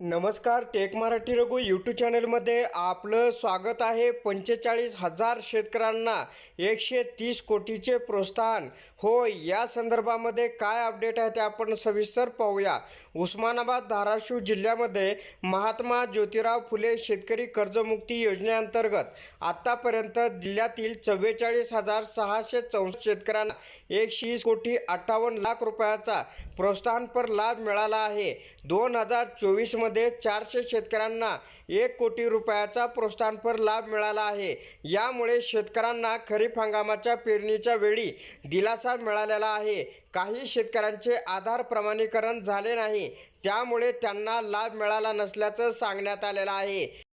नमस्कार take Marathi Raghu YouTube चॅनलमध्ये आपलं स्वागत आहे. पंचेचाळीस हजार शेतकऱ्यांना एकशे तीस कोटीचे प्रोत्साहन. होय या संदर्भामध्ये काय अपडेट आहे ते आपण सविस्तर पाहूया. उस्मानाबाद धाराशिव जिल्ह्यामध्ये महात्मा ज्योतिराव फुले शेतकरी कर्जमुक्ती योजनेअंतर्गत आत्तापर्यंत जिल्ह्यातील चव्वेचाळीस हजार सहाशे चौसष्ट शेतकऱ्यांना एकशे कोटी अठ्ठावन्न लाख रुपयाचा प्रोत्साहनपर लाभ मिळाला आहे. दोन हजार चोवीसमध्ये चारशे शेतकऱ्यांना एक कोटी रुपयाचा प्रोत्साहनपर लाभ मिळाला आहे. यामुळे शेतकऱ्यांना खरीप हंगामाच्या पेरणीच्या वेळी दिलासा मिळालेला आहे. काही शेतकऱ्यांचे आधार प्रमाणीकरण झाले नाही. त्यामुळे त्यांना लाभ मिळाला नसल्याचं सांगण्यात आलेलं आहे.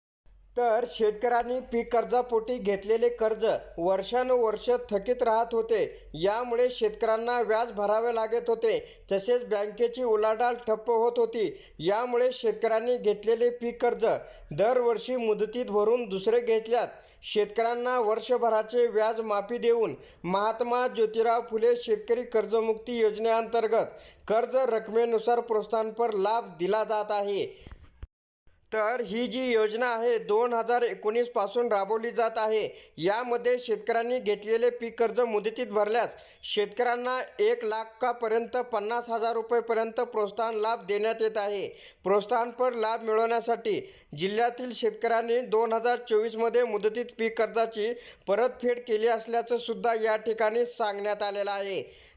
तर शेतकऱ्यांनी पीक कर्जापोटी घेतलेले कर्ज वर्षानुवर्ष थकीत राहत होते. यामुळे शेतकऱ्यांना व्याज भरावे लागत होते. तसेच बँकेची उलाढाल ठप्प होत होती. यामुळे शेतकऱ्यांनी घेतलेले पीक कर्ज दरवर्षी मुदतीत भरून दुसरे घेतल्यात. शेतकऱ्यांना वर्षभराचे व्याज माफी देऊन महात्मा ज्योतिराव फुले शेतकरी कर्जमुक्ती योजनेअंतर्गत कर्ज रकमेनुसार प्रोत्साहनपर लाभ दिला जात आहे. तर ही जी योजना आहे दोन हजार एकोणीसपासून राबवली जात आहे. यामध्ये शेतकऱ्यांनी घेतलेले पीक कर्ज मुदतीत भरल्यास शेतकऱ्यांना एक लाखापर्यंत पन्नास हजार रुपयेपर्यंत प्रोत्साहन लाभ देण्यात येत आहे. प्रोत्साहनपर लाभ मिळवण्यासाठी जिल्ह्यातील शेतकऱ्यांनी दोन हजार चोवीसमध्ये मुदतीत पीक कर्जाची परतफेड केली असल्याचं सुद्धा या ठिकाणी सांगण्यात आलेलं आहे.